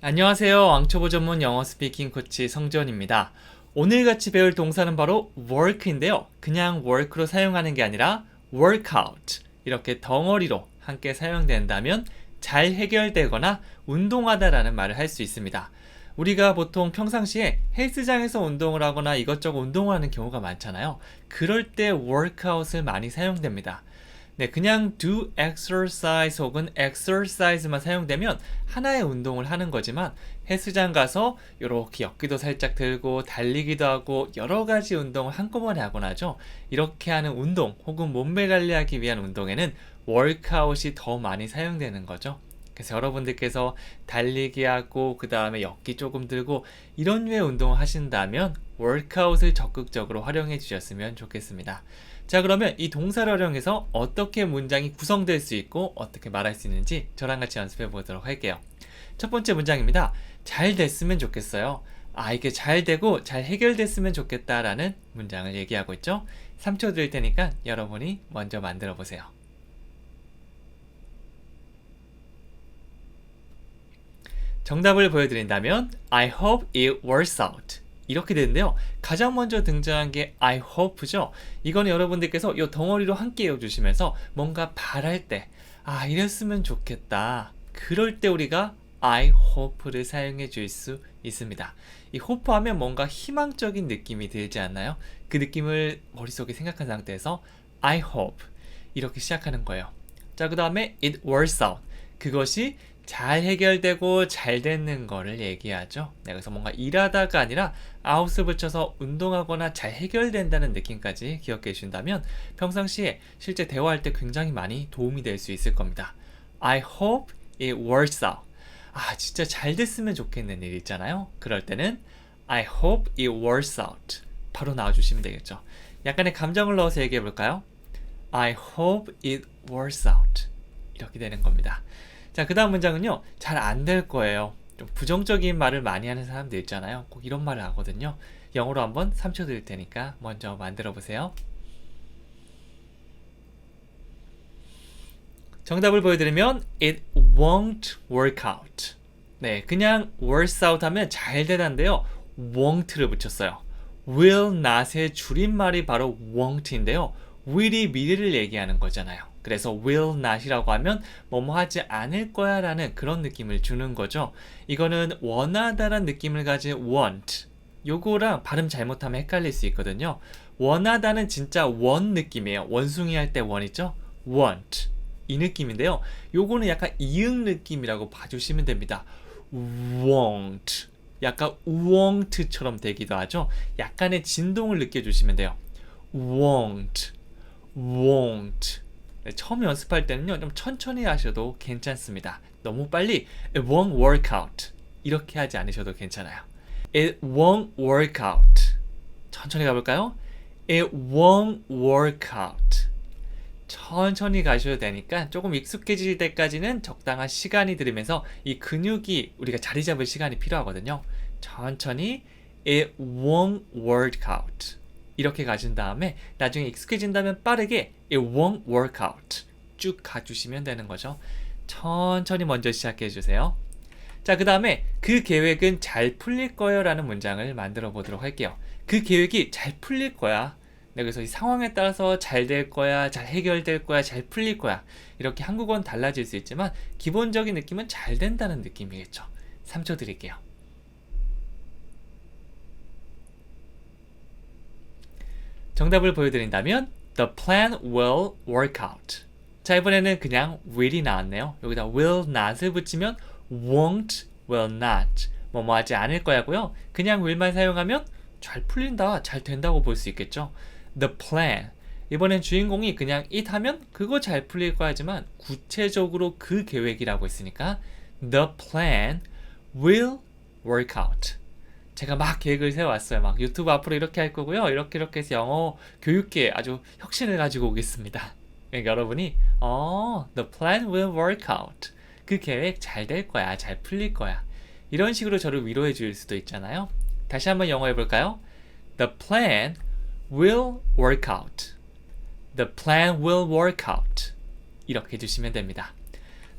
안녕하세요. 왕초보 전문 영어 스피킹 코치 성지원입니다. 오늘 같이 배울 동사는 바로 work인데요. 그냥 work로 사용하는 게 아니라 workout 이렇게 덩어리로 함께 사용된다면 잘 해결되거나 운동하다라는 말을 할 수 있습니다. 우리가 보통 평상시에 헬스장에서 운동을 하거나 이것저것 운동을 하는 경우가 많잖아요. 그럴 때 workout을 많이 사용됩니다. 네, 그냥 do exercise 혹은 exercise만 사용되면 하나의 운동을 하는 거지만 헬스장 가서 이렇게 역기도 살짝 들고 달리기도 하고 여러 가지 운동을 한꺼번에 하곤 하죠. 이렇게 하는 운동 혹은 몸매 관리하기 위한 운동에는 월카웃이 더 많이 사용되는 거죠. 그래서 여러분들께서 달리기 하고 그 다음에 역기 조금 들고 이런 류의 운동을 하신다면 월카웃을 적극적으로 활용해 주셨으면 좋겠습니다. 자 그러면 이 동사를 활용해서 어떻게 문장이 구성될 수 있고 어떻게 말할 수 있는지 저랑 같이 연습해 보도록 할게요. 첫 번째 문장입니다. 잘 됐으면 좋겠어요. 아 이게 잘 되고 잘 해결됐으면 좋겠다라는 문장을 얘기하고 있죠. 3초 드릴 테니까 여러분이 먼저 만들어 보세요. 정답을 보여드린다면 I hope it works out. 이렇게 되는데요. 가장 먼저 등장한 게 I hope죠. 이거는 여러분들께서 이 덩어리로 함께 외워주시면서 뭔가 바랄 때, 아, 이랬으면 좋겠다. 그럴 때 우리가 I hope를 사용해 줄 수 있습니다. 이 hope 하면 뭔가 희망적인 느낌이 들지 않나요? 그 느낌을 머릿속에 생각한 상태에서 I hope 이렇게 시작하는 거예요. 자, 그 다음에 it works out. 그것이 잘 해결되고 잘 되는 거를 얘기하죠. 네, 그래서 뭔가 일하다가 아니라 아웃을 붙여서 운동하거나 잘 해결된다는 느낌까지 기억해 주신다면 평상시에 실제 대화할 때 굉장히 많이 도움이 될 수 있을 겁니다. I hope it works out. 아, 진짜 잘 됐으면 좋겠는 일 있잖아요. 그럴 때는 I hope it works out. 바로 나와주시면 되겠죠. 약간의 감정을 넣어서 얘기해 볼까요? I hope it works out. 이렇게 되는 겁니다. 자, 그 다음 문장은요, 잘 안 될 거예요. 좀 부정적인 말을 많이 하는 사람들 있잖아요. 꼭 이런 말을 하거든요. 영어로 한번 3초 드릴 테니까 먼저 만들어 보세요. 정답을 보여드리면 it won't work out. 네, 그냥 works out 하면 잘 되는데요. won't를 붙였어요. will not의 줄임말이 바로 won't인데요. will이 미래를 얘기하는 거잖아요. 그래서 will not이라고 하면 뭐뭐 하지 않을 거야 라는 그런 느낌을 주는 거죠. 이거는 원하다란 느낌을 가진 want. 요거랑 발음 잘못하면 헷갈릴 수 있거든요. 원하다는 진짜 원 느낌이에요. 원숭이 할 때 원이죠? want. 이 느낌인데요. 요거는 약간 이응 느낌이라고 봐주시면 됩니다. won't. 약간 won't처럼 되기도 하죠. 약간의 진동을 느껴주시면 돼요. won't. won't. 네, 처음 연습할 때는요, 좀 천천히 하셔도 괜찮습니다. 너무 빨리 it won't work out 이렇게 하지 않으셔도 괜찮아요. It won't work out. 천천히 가볼까요? It won't work out. 천천히 가셔도 되니까 조금 익숙해질 때까지는 적당한 시간이 들으면서 이 근육이 우리가 자리 잡을 시간이 필요하거든요. 천천히 It won't work out. 이렇게 가신 다음에 나중에 익숙해진다면 빠르게 it won't work out 쭉 가주시면 되는 거죠. 천천히 먼저 시작해 주세요. 자, 그 다음에 그 계획은 잘 풀릴 거예요 라는 문장을 만들어 보도록 할게요. 그 계획이 잘 풀릴 거야. 네, 그래서 이 상황에 따라서 잘 될 거야, 잘 해결될 거야, 잘 풀릴 거야. 이렇게 한국어는 달라질 수 있지만 기본적인 느낌은 잘 된다는 느낌이겠죠. 3초 드릴게요. 정답을 보여드린다면 The plan will work out. 자 이번에는 그냥 will이 나왔네요. 여기다 will not을 붙이면 won't, will not 뭐뭐 하지 않을 거야고요. 그냥 will만 사용하면 잘 풀린다, 잘 된다고 볼 수 있겠죠. The plan 이번엔 주인공이 그냥 it 하면 그거 잘 풀릴 거야지만 구체적으로 그 계획이라고 했으니까 The plan will work out. 제가 막 계획을 세워왔어요. 막 유튜브 앞으로 이렇게 할 거고요. 이렇게 이렇게 해서 영어 교육계 아주 혁신을 가지고 오겠습니다. 그러니까 여러분이 어, the plan will work out. 그 계획 잘 될 거야. 잘 풀릴 거야. 이런 식으로 저를 위로해 줄 수도 있잖아요. 다시 한번 영어 해볼까요? The plan will work out. The plan will work out. 이렇게 해주시면 됩니다.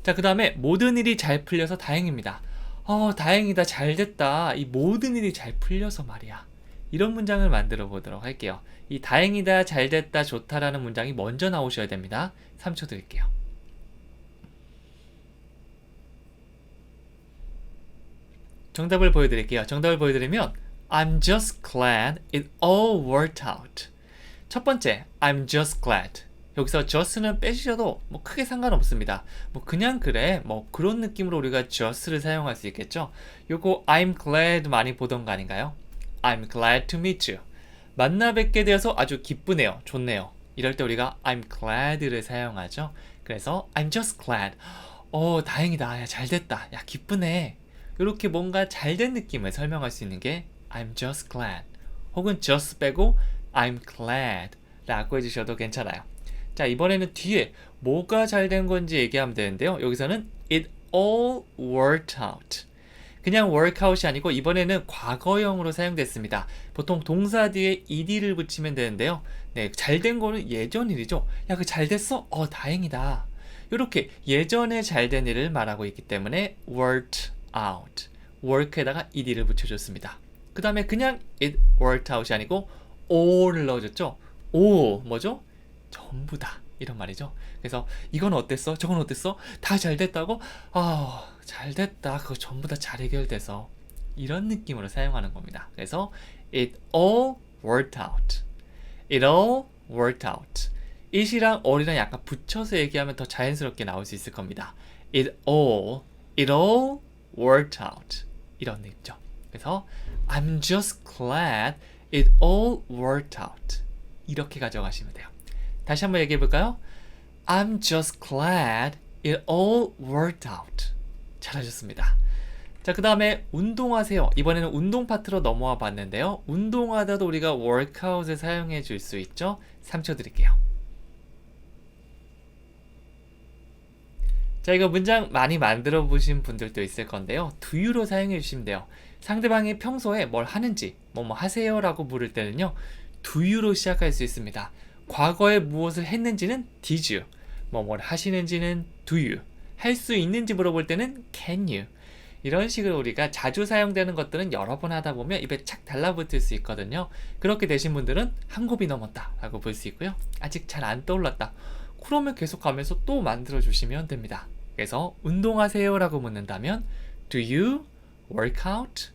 자, 그 다음에 모든 일이 잘 풀려서 다행입니다. 어, 다행이다. 잘 됐다. 이 모든 일이 잘 풀려서 말이야. 이런 문장을 만들어 보도록 할게요. 이 다행이다, 잘 됐다, 좋다라는 문장이 먼저 나오셔야 됩니다. 3초 드릴게요. 정답을 보여드릴게요. 정답을 보여드리면 I'm just glad it all worked out. 첫 번째, I'm just glad. 여기서 just는 빼주셔도 뭐 크게 상관없습니다. 뭐 그냥 그래 뭐 그런 느낌으로 우리가 just를 사용할 수 있겠죠. 요거 I'm glad 많이 보던 거 아닌가요? I'm glad to meet you. 만나 뵙게 되어서 아주 기쁘네요. 좋네요. 이럴 때 우리가 I'm glad를 사용하죠. 그래서 I'm just glad. 어, 다행이다. 야, 잘 됐다. 야, 기쁘네. 이렇게 뭔가 잘 된 느낌을 설명할 수 있는 게 I'm just glad. 혹은 just 빼고 I'm glad 라고 해주셔도 괜찮아요. 자, 이번에는 뒤에 뭐가 잘 된 건지 얘기하면 되는데요. 여기서는 it all worked out. 그냥 workout이 아니고 이번에는 과거형으로 사용됐습니다. 보통 동사 뒤에 ed를 붙이면 되는데요. 네, 잘 된 거는 예전 일이죠. 야, 그 잘 됐어? 어, 다행이다. 이렇게 예전에 잘 된 일을 말하고 있기 때문에 worked out. work에다가 ed를 붙여줬습니다. 그 다음에 그냥 it worked out이 아니고 all을 넣어줬죠. all 뭐죠? 전부 다 이런 말이죠. 그래서 이건 어땠어? 저건 어땠어? 다 잘 됐다고? 아, 잘 됐다. 그거 전부 다 잘 해결돼서 이런 느낌으로 사용하는 겁니다. 그래서 it all worked out. it all worked out. it이랑 all이랑 약간 붙여서 얘기하면 더 자연스럽게 나올 수 있을 겁니다. it all, it all worked out. 이런 느낌이죠. 그래서 I'm just glad it all worked out. 이렇게 가져가시면 돼요. 다시 한번 얘기해 볼까요? I'm just glad it all worked out. 잘하셨습니다. 자, 그 다음에 운동하세요. 이번에는 운동 파트로 넘어와 봤는데요. 운동하다도 우리가 workout을 사용해 줄 수 있죠. 3초 드릴게요. 자, 이거 문장 많이 만들어 보신 분들도 있을 건데요. do유로 사용해 주시면 돼요. 상대방이 평소에 뭘 하는지, 뭐 뭐 하세요라고 물을 때는요. do유로 시작할 수 있습니다. 과거에 무엇을 했는지는 did you, 뭐뭘 하시는지는 do you, 할 수 있는지 물어볼 때는 can you. 이런 식으로 우리가 자주 사용되는 것들은 여러 번 하다 보면 입에 착 달라붙을 수 있거든요. 그렇게 되신 분들은 한 곱이 넘었다 라고 볼 수 있고요. 아직 잘 안 떠올랐다. 그러면 계속 가면서 또 만들어 주시면 됩니다. 그래서 운동하세요 라고 묻는다면 Do you work out?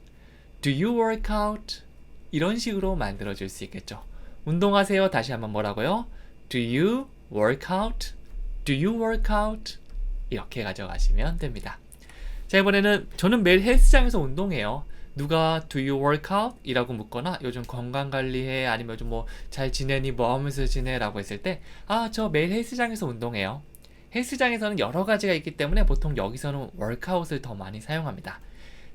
Do you work out? 이런 식으로 만들어 줄 수 있겠죠. 운동하세요. 다시 한번 뭐라고요? Do you work out? Do you work out? 이렇게 가져가시면 됩니다. 자, 이번에는 저는 매일 헬스장에서 운동해요. 누가 do you work out? 이라고 묻거나 요즘 건강 관리해 아니면 요즘 뭐 잘 지내니 뭐 하면서 지내 라고 했을 때 아, 저 매일 헬스장에서 운동해요. 헬스장에서는 여러 가지가 있기 때문에 보통 여기서는 workout을 더 많이 사용합니다.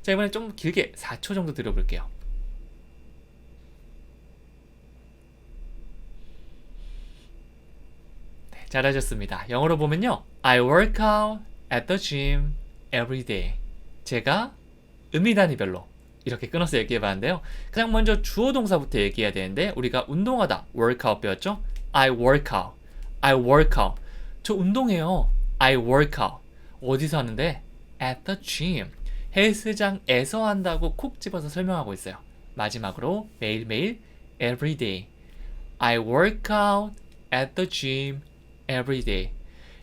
자, 이번에 좀 길게 4초 정도 들어볼게요. 네, 잘하셨습니다. 영어로 보면요. I work out at the gym every day. 제가 의미 단위별로 이렇게 끊어서 얘기해 봤는데요. 가장 먼저 주어 동사부터 얘기해야 되는데 우리가 운동하다 workout 배웠죠? I work out. I work out. 저 운동해요. I work out. 어디서 하는데? At the gym. 헬스장에서 한다고 콕 집어서 설명하고 있어요. 마지막으로 매일매일 every day. I work out at the gym every day.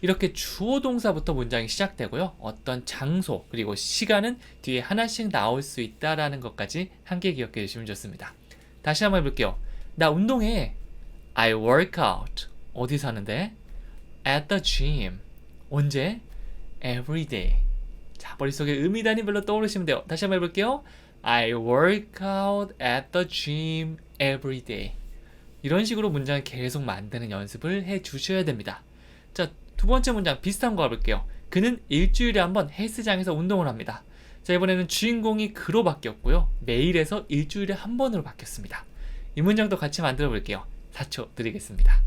이렇게 주어 동사부터 문장이 시작되고요. 어떤 장소 그리고 시간은 뒤에 하나씩 나올 수 있다라는 것까지 함께 기억해 주시면 좋습니다. 다시 한번 해볼게요. 나 운동해. I work out. 어디서 하는데? At the gym. 언제? Every day. 자, 머릿속에 의미 단위별로 떠오르시면 돼요. 다시 한번 해볼게요. I work out at the gym every day. 이런 식으로 문장을 계속 만드는 연습을 해 주셔야 됩니다. 자, 두 번째 문장 비슷한 거 가볼게요. 그는 일주일에 한 번 헬스장에서 운동을 합니다. 자, 이번에는 주인공이 그로 바뀌었고요. 매일에서 일주일에 한 번으로 바뀌었습니다. 이 문장도 같이 만들어 볼게요. 4초 드리겠습니다.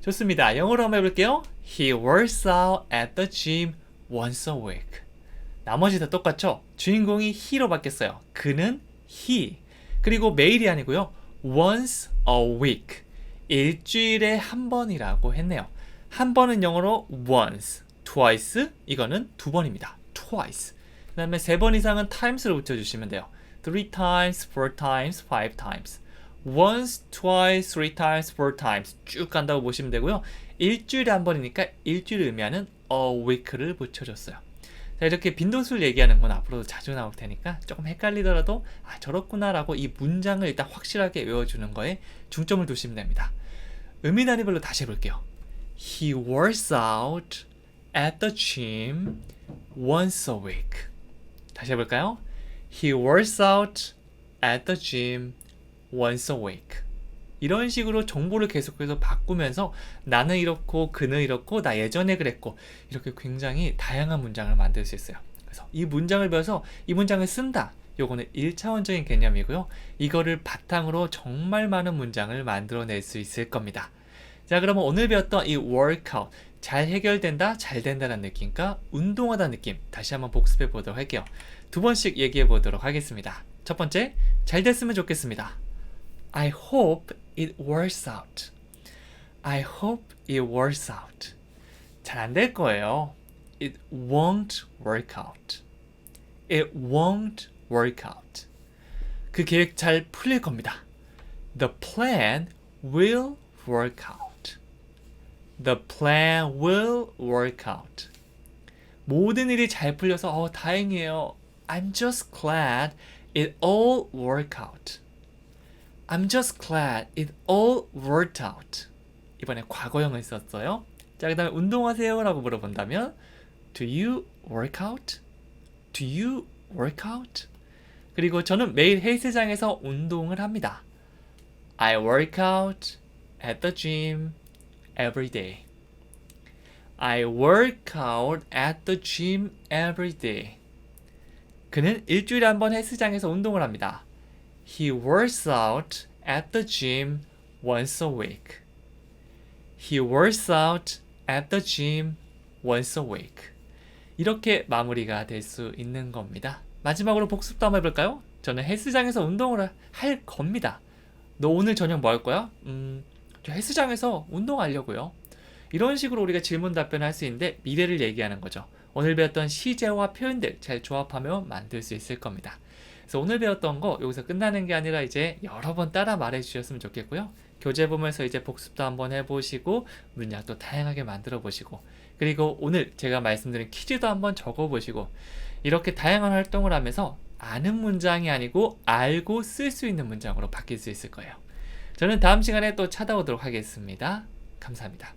좋습니다. 영어로 한번 해볼게요. He works out at the gym once a week. 나머지 다 똑같죠? 주인공이 he로 바뀌었어요. 그는 he. 그리고 매일이 아니고요. once a week. 일주일에 한 번이라고 했네요. 한 번은 영어로 once, twice 이거는 두 번입니다. twice. 그 다음에 세 번 이상은 times로 붙여주시면 돼요. three times, four times, five times. once, twice, three times, four times 쭉 간다고 보시면 되고요. 일주일에 한 번이니까 일주일 의미하는 a week를 붙여줬어요. 자 이렇게 빈도수를 얘기하는 건 앞으로도 자주 나올 테니까 조금 헷갈리더라도 아 저렇구나라고 이 문장을 일단 확실하게 외워주는 거에 중점을 두시면 됩니다. 의미 단위별로 다시 해볼게요. He works out at the gym once a week. 다시 해볼까요? He works out at the gym once a week. 이런 식으로 정보를 계속해서 바꾸면서 나는 이렇고 그는 이렇고 나 예전에 그랬고 이렇게 굉장히 다양한 문장을 만들 수 있어요. 그래서 이 문장을 배워서 이 문장을 쓴다. 요거는 1차원적인 개념이고요. 이거를 바탕으로 정말 많은 문장을 만들어낼 수 있을 겁니다. 자, 그러면 오늘 배웠던 이 workout 잘 해결된다, 잘 된다는 느낌과 운동하다는 느낌 다시 한번 복습해 보도록 할게요. 두 번씩 얘기해 보도록 하겠습니다. 첫 번째, 잘 됐으면 좋겠습니다. I hope it works out. I hope it works out. 잘 안 될 거예요. It won't work out. It won't work out. 그 계획 잘 풀릴 겁니다. The plan will work out. The plan will work out. 모든 일이 잘 풀려서 어, 다행이에요. I'm just glad it all worked out. I'm just glad it all worked out. 이번에 과거형을 썼어요. 자, 그 다음에 운동하세요? 라고 물어본다면 Do you work out? Do you work out? 그리고 저는 매일 헬스장에서 운동을 합니다. I work out at the gym every day. I work out at the gym every day. 그는 일주일에 한 번 헬스장에서 운동을 합니다. He works out at the gym once a week. He works out at the gym once a week. 이렇게 마무리가 될 수 있는 겁니다. 마지막으로 복습도 한번 해볼까요? 저는 헬스장에서 운동을 할 겁니다. 너 오늘 저녁 뭐 할 거야? 음, 저 헬스장에서 운동하려고요. 이런 식으로 우리가 질문 답변을 할 수 있는데 미래를 얘기하는 거죠. 오늘 배웠던 시제와 표현들 잘 조합하며 만들 수 있을 겁니다. 그래서 오늘 배웠던 거 여기서 끝나는 게 아니라 이제 여러 번 따라 말해 주셨으면 좋겠고요. 교재 보면서 이제 복습도 한번 해보시고 문장도 다양하게 만들어 보시고 그리고 오늘 제가 말씀드린 퀴즈도 한번 적어 보시고 이렇게 다양한 활동을 하면서 아는 문장이 아니고 알고 쓸 수 있는 문장으로 바뀔 수 있을 거예요. 저는 다음 시간에 또 찾아오도록 하겠습니다. 감사합니다.